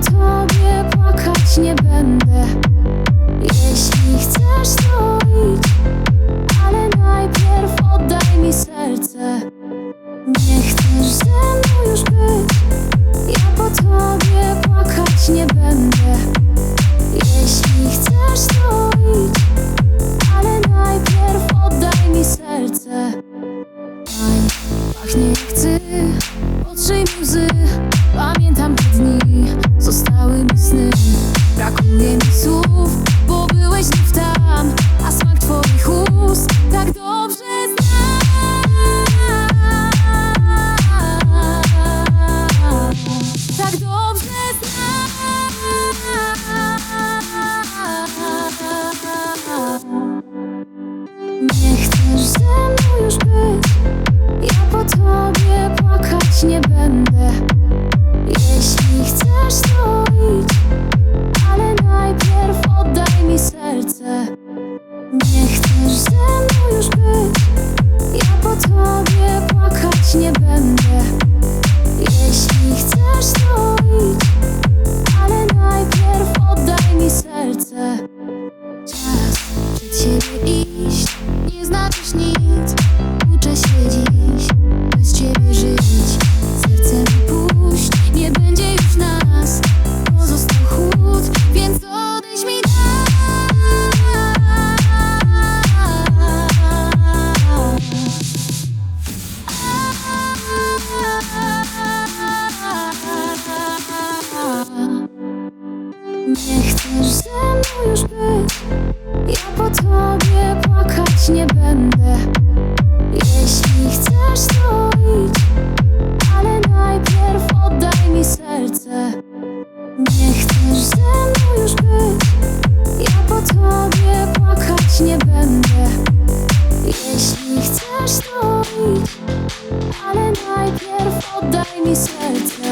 told Pamiętam te dni, zostały mi sny. Brakuje mi słów, bo byłeś tu w tam A smak twoich ust tak dobrze znam. Tak dobrze znam. Nie chcesz ze mną już być Ja po tobie ciebie iść, nie znaczysz nic. Uczę się dziś, bez ciebie żyć. Serce puść, nie będzie już nas. Pozostał chłód, więc odejść mi Nie chcesz ze mną już być. Ja po tobie płakać nie będę. Jeśli chcesz to idź Ale najpierw oddaj mi serce. Nie chcesz ze mną już być. Ja po tobie płakać nie będę. Jeśli chcesz to idź Ale najpierw oddaj mi serce